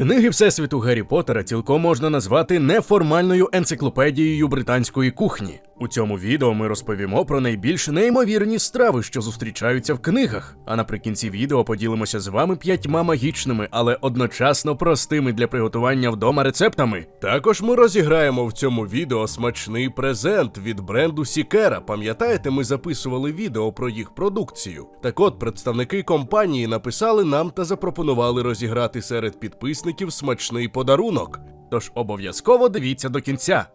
Книги Всесвіту Гаррі Поттера цілком можна назвати неформальною енциклопедією британської кухні. У цьому відео ми розповімо про найбільш неймовірні страви, що зустрічаються в книгах. А наприкінці відео поділимося з вами п'ятьма магічними, але одночасно простими для приготування вдома рецептами. Також ми розіграємо в цьому відео смачний презент від бренду Сікера. Пам'ятаєте, ми записували відео про їх продукцію. Так от, представники компанії написали нам та запропонували розіграти серед підписників смачний подарунок. Тож обов'язково дивіться до кінця.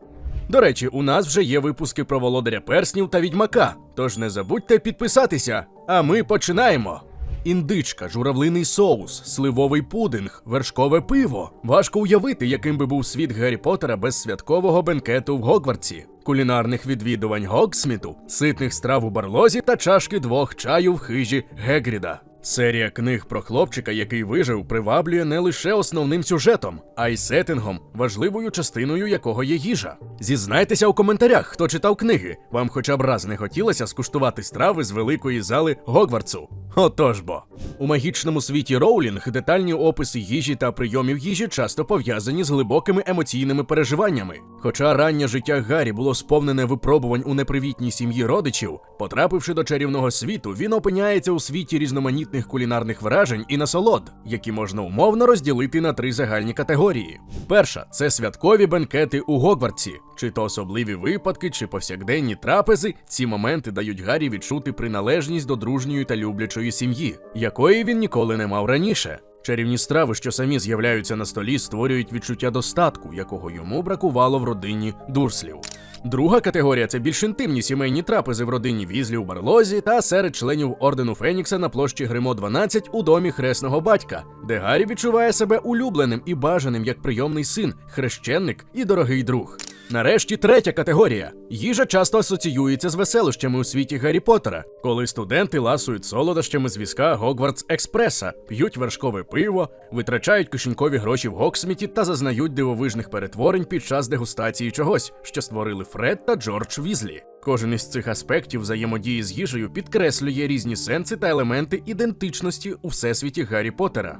До речі, у нас вже є випуски про володаря перснів та відьмака. Тож не забудьте підписатися. А ми починаємо. Індичка, журавлиний соус, сливовий пудинг, вершкове пиво. Важко уявити, яким би був світ Гаррі Поттера без святкового бенкету в Гогвартсі, кулінарних відвідувань Гогсміту, ситних страв у барлозі та чашки двох чаю в хижі Гегріда. Серія книг про хлопчика, який вижив, приваблює не лише основним сюжетом, а й сеттингом, важливою частиною якого є їжа. Зізнайтеся у коментарях, хто читав книги. Вам хоча б раз не хотілося скуштувати страви з великої зали Гогвартсу. Отож бо. У магічному світі Роулінг детальні описи їжі та прийомів їжі часто пов'язані з глибокими емоційними переживаннями. Хоча раннє життя Гаррі було сповнене випробувань у непривітній сім'ї родичів, потрапивши до чарівного світу, він опиняється у світі різноманітних кулінарних вражень і насолод, які можна умовно розділити на три загальні категорії. Перша це святкові бенкети у Гогвартсі, чи то особливі випадки, чи повсякденні трапези. Ці моменти дають Гаррі відчути приналежність до дружньої та люблячої сім'ї, якої він ніколи не мав раніше. Чарівні страви, що самі з'являються на столі, створюють відчуття достатку, якого йому бракувало в родині дурслів. Друга категорія це більш інтимні сімейні трапези в родині Візлі у Барлозі та серед членів ордену Фенікса на площі Гримо 12 у домі хресного батька, де Гаррі відчуває себе улюбленим і бажаним як прийомний син, хрещенник і дорогий друг. Нарешті третя категорія. Їжа часто асоціюється з веселощами у світі Гаррі Поттера, коли студенти ласують солодощами з візка Гогвартс Експреса, п'ють вершкове пиво, витрачають кишенькові гроші в Гоксміті та зазнають дивовижних перетворень під час дегустації чогось, що створили Фред та Джордж Візлі. Кожен із цих аспектів взаємодії з їжею підкреслює різні сенси та елементи ідентичності у всесвіті Гаррі Поттера.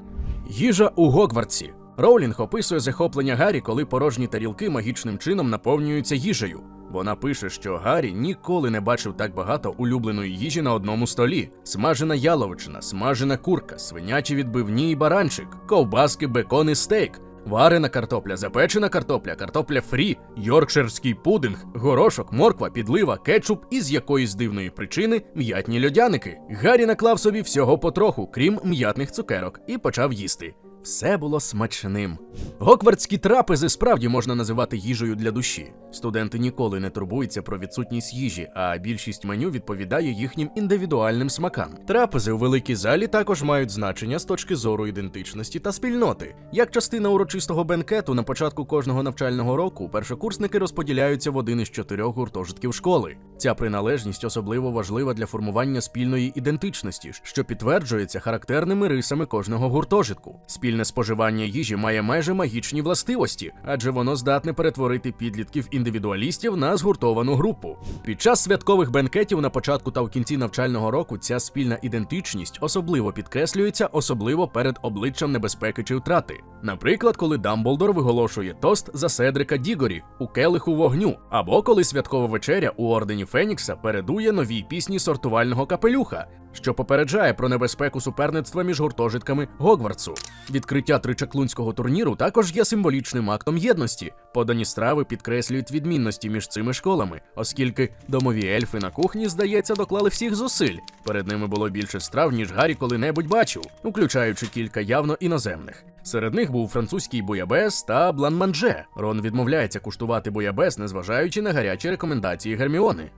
Їжа у Гогвартсі. Роулінг описує захоплення Гаррі, коли порожні тарілки магічним чином наповнюються їжею. Вона пише, що Гаррі ніколи не бачив так багато улюбленої їжі на одному столі: смажена яловичина, смажена курка, свинячі відбивні і баранчик, ковбаски, бекон і стейк. Варена картопля, запечена картопля, картопля фрі, йоркширський пудинг, горошок, морква, підлива, кетчуп і з якоїсь дивної причини м'ятні льодяники. Гаррі наклав собі всього потроху, крім м'ятних цукерок, і почав їсти. Все було смачним. Гоквардські трапези справді можна називати їжею для душі. Студенти ніколи не турбуються про відсутність їжі, а більшість меню відповідає їхнім індивідуальним смакам. Трапези у великій залі також мають значення з точки зору ідентичності та спільноти. Як частина урочистого бенкету на початку кожного навчального року першокурсники розподіляються в один із чотирьох гуртожитків школи. Ця приналежність особливо важлива для формування спільної ідентичності, що підтверджується характерними рисами кожного гуртожитку. Спільне споживання їжі має майже магічні властивості, адже воно здатне перетворити підлітків індивідуалістів на згуртовану групу. Під час святкових бенкетів на початку та в кінці навчального року ця спільна ідентичність особливо підкреслюється, особливо перед обличчям небезпеки чи втрати. Наприклад, коли Дамблдор виголошує тост за Седрика Дігорі у келиху вогню, або коли святкова вечеря у ордені Фенікса передує новій пісні сортувального капелюха, що попереджає про небезпеку суперництва між гуртожитками Гогвартсу. Відкриття тричаклунського турніру також є символічним актом єдності. Подані страви підкреслюють відмінності між цими школами, оскільки домові ельфи на кухні, здається, доклали всіх зусиль. Перед ними було більше страв, ніж Гаррі коли-небудь бачив, включаючи кілька явно іноземних. Серед них був французький буябес та бланманже. Рон відмовляється куштувати буябес, незважаючи на гарячі рекомендації Герміони.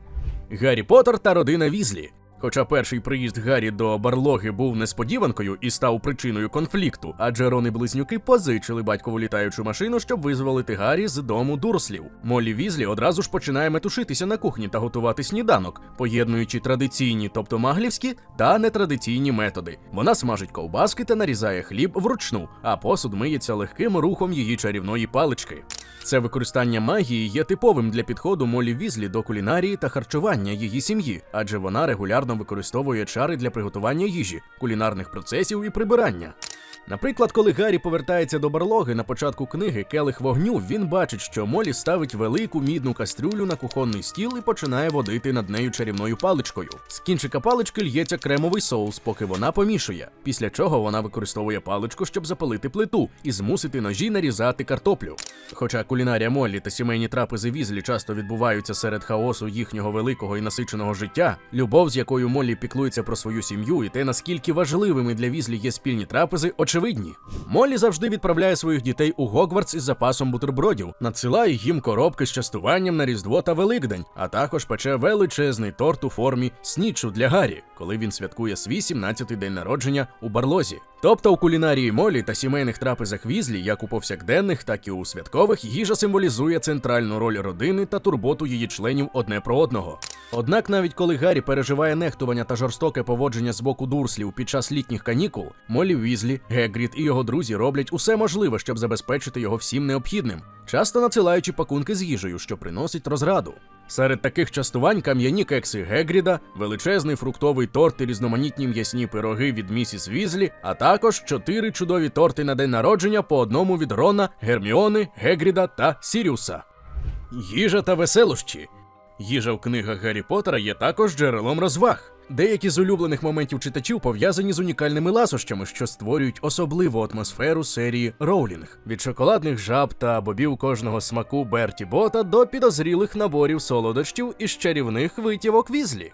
Гаррі Поттер та родина Візлі. Хоча перший приїзд Гаррі до барлоги був несподіванкою і став причиною конфлікту, адже Рон і близнюки позичили батькову літаючу машину, щоб визволити Гаррі з дому дурслів. Молі Візлі одразу ж починає метушитися на кухні та готувати сніданок, поєднуючи традиційні, тобто маглівські, та нетрадиційні методи. Вона смажить ковбаски та нарізає хліб вручну, а посуд миється легким рухом її чарівної палички. Це використання магії є типовим для підходу Молі Візлі до кулінарії та харчування її сім'ї, адже вона регулярно використовує чари для приготування їжі, кулінарних процесів і прибирання. Наприклад, коли Гаррі повертається до барлоги на початку книги Келих вогню, він бачить, що Молі ставить велику мідну кастрюлю на кухонний стіл і починає водити над нею чарівною паличкою. З кінчика палички л'ється кремовий соус, поки вона помішує. Після чого вона використовує паличку, щоб запалити плиту і змусити ножі нарізати картоплю. Хоча кулінарія Моллі та сімейні трапези Візлі часто відбуваються серед хаосу їхнього великого і насиченого життя, любов, з якою Моллі піклується про свою сім'ю, і те, наскільки важливими для Візлі є спільні трапези, очевидні. Моллі завжди відправляє своїх дітей у Гогвартс із запасом бутербродів, надсилає їм коробки з частуванням на Різдво та Великдень, а також пече величезний торт у формі снічу для Гаррі, коли він святкує свій 17-й день народження у Барлозі. Тобто у кулінарії Молі та сімейних трапезах Візлі, як у повсякденних, так і у святкових, їжа символізує центральну роль родини та турботу її членів одне про одного. Однак, навіть коли Гаррі переживає нехтування та жорстоке поводження з боку дурслів під час літніх канікул, Молі Візлі, Гегріт і його друзі роблять усе можливе, щоб забезпечити його всім необхідним, часто надсилаючи пакунки з їжею, що приносить розраду. Серед таких частувань кам'яні кекси Гегріда, величезний фруктовий торт і різноманітні м'ясні пироги від місіс Візлі, а також чотири чудові торти на день народження по одному від Рона, Герміони, Гегріда та Сіріуса. Їжа та веселощі. Їжа в книгах Гаррі Поттера є також джерелом розваг. Деякі з улюблених моментів читачів пов'язані з унікальними ласощами, що створюють особливу атмосферу серії Роулінг від шоколадних жаб та бобів кожного смаку Берті Бота до підозрілих наборів солодощів із чарівних витівок Візлі.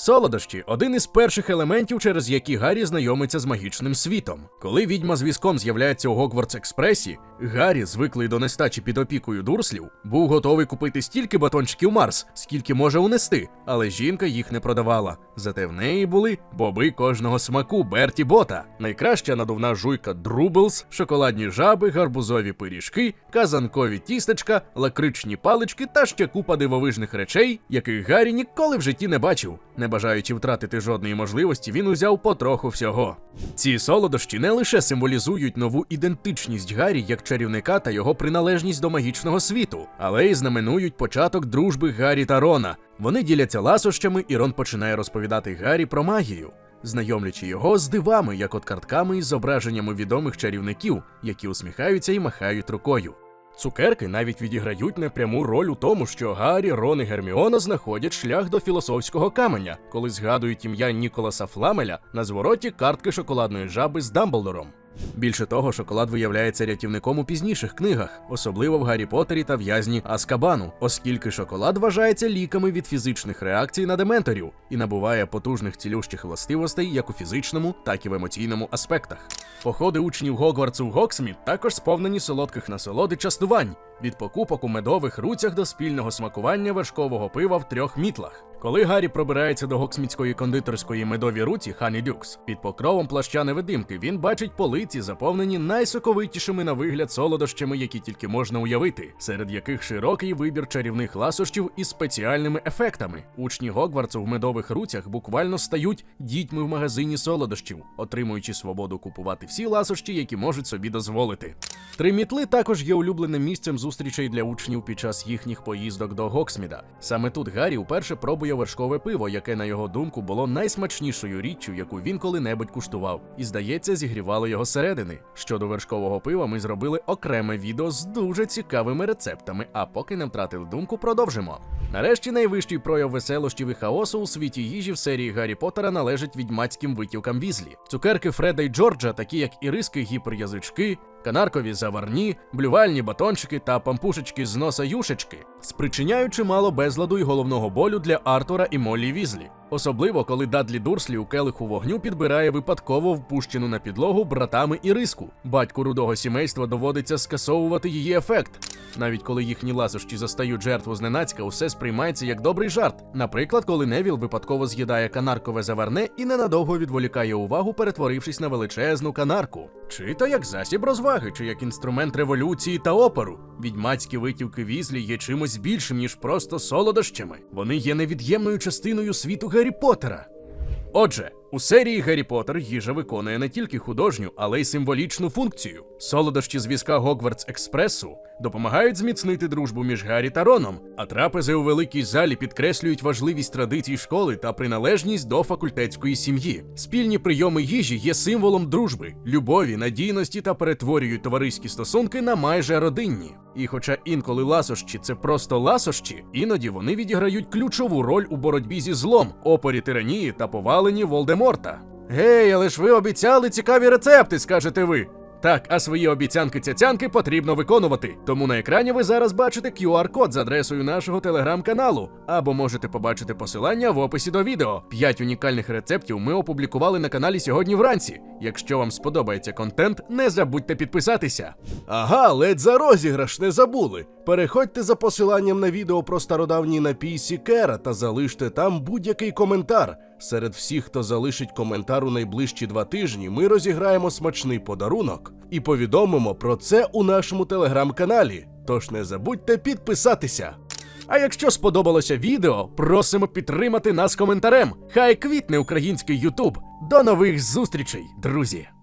Солодощі один із перших елементів, через які Гаррі знайомиться з магічним світом. Коли відьма з візком з'являється у Гогвартс Експресі, Гаррі, звиклий до нестачі під опікою дурслів, був готовий купити стільки батончиків Марс, скільки може унести, але жінка їх не продавала. Зате в неї були боби кожного смаку Берті Бота, найкраща надувна жуйка Друблс, шоколадні жаби, гарбузові пиріжки, казанкові тістечка, лакричні палички та ще купа дивовижних речей, яких Гаррі ніколи в житті не бачив. Не бажаючи втратити жодної можливості, він узяв потроху всього. Ці солодощі не лише символізують нову ідентичність Гаррі як чарівника та його приналежність до магічного світу, але й знаменують початок дружби Гаррі та Рона. Вони діляться ласощами, і Рон починає розповідати Гаррі про магію, знайомлячи його з дивами, як от картками із зображеннями відомих чарівників, які усміхаються і махають рукою. Цукерки навіть відіграють непряму роль у тому, що Гаррі, Рон і Герміона знаходять шлях до філософського каменя, коли згадують ім'я Ніколаса Фламеля на звороті картки шоколадної жаби з Дамблдором. Більше того, шоколад виявляється рятівником у пізніших книгах, особливо в Гаррі Поттері та в'язні Аскабану, оскільки шоколад вважається ліками від фізичних реакцій на дементорів і набуває потужних цілющих властивостей як у фізичному, так і в емоційному аспектах. Походи учнів Гогвартсу в Гоксміт також сповнені солодких насолод і частувань. Від покупок у медових руцях до спільного смакування вершкового пива в трьох мітлах. Коли Гаррі пробирається до гоксмітської кондитерської медові руці Хані Дюкс, під покровом плаща невидимки він бачить полиці, заповнені найсоковитішими на вигляд солодощами, які тільки можна уявити, серед яких широкий вибір чарівних ласощів із спеціальними ефектами. Учні Гогвартсу в медових руцях буквально стають дітьми в магазині солодощів, отримуючи свободу купувати всі ласощі, які можуть собі дозволити. Три мітли також є улюбленим місцем зустрічей для учнів під час їхніх поїздок до Гоксміда. Саме тут Гаррі вперше пробує вершкове пиво, яке, на його думку, було найсмачнішою річчю, яку він коли-небудь куштував, і здається, зігрівало його середини. Щодо вершкового пива, ми зробили окреме відео з дуже цікавими рецептами. А поки не втратили думку, продовжимо. Нарешті найвищий прояв веселощів і хаосу у світі їжі в серії Гаррі Поттера належить відьмацьким витівкам Візлі. Цукерки Фреда й Джорджа, такі як іриски гіперязички, канаркові заварні, блювальні батончики та пампушечки з носа юшечки, спричиняють чимало безладу і головного болю для Артура і Моллі Візлі. Особливо, коли Дадлі Дурслі у келиху вогню підбирає випадково впущену на підлогу братами Іриску. Батьку рудого сімейства доводиться скасовувати її ефект. Навіть коли їхні ласощі застають жертву зненацька, усе сприймається як добрий жарт. Наприклад, коли Невіл випадково з'їдає канаркове заварне і ненадовго відволікає увагу, перетворившись на величезну канарку. Чи то як засіб розваги, чи як інструмент революції та опору. Відьмацькі витівки візлі є чимось більшим, ніж просто солодощами. Вони є невід'ємною частиною світу Гаррі Поттера. Отже, У серії Гаррі Поттер їжа виконує не тільки художню, але й символічну функцію. Солодощі з візка Гогвартс Експресу допомагають зміцнити дружбу між Гаррі та Роном, а трапези у великій залі підкреслюють важливість традицій школи та приналежність до факультетської сім'ї. Спільні прийоми їжі є символом дружби, любові, надійності та перетворюють товариські стосунки на майже родинні. І хоча інколи ласощі це просто ласощі, іноді вони відіграють ключову роль у боротьбі зі злом, опорі тиранії та поваленні Волдеморта. Гей, але ж ви обіцяли цікаві рецепти, скажете ви. Так, а свої обіцянки цяцянки потрібно виконувати. Тому на екрані ви зараз бачите QR-код з адресою нашого телеграм-каналу, або можете побачити посилання в описі до відео. П'ять унікальних рецептів ми опублікували на каналі сьогодні вранці. Якщо вам сподобається контент, не забудьте підписатися. Ага, ледь за розіграш не забули. Переходьте за посиланням на відео про стародавній напій Сікера та залиште там будь-який коментар. Серед всіх, хто залишить коментар у найближчі два тижні, ми розіграємо смачний подарунок і повідомимо про це у нашому телеграм-каналі. Тож не забудьте підписатися. А якщо сподобалося відео, просимо підтримати нас коментарем. Хай квітне український Ютуб. До нових зустрічей, друзі!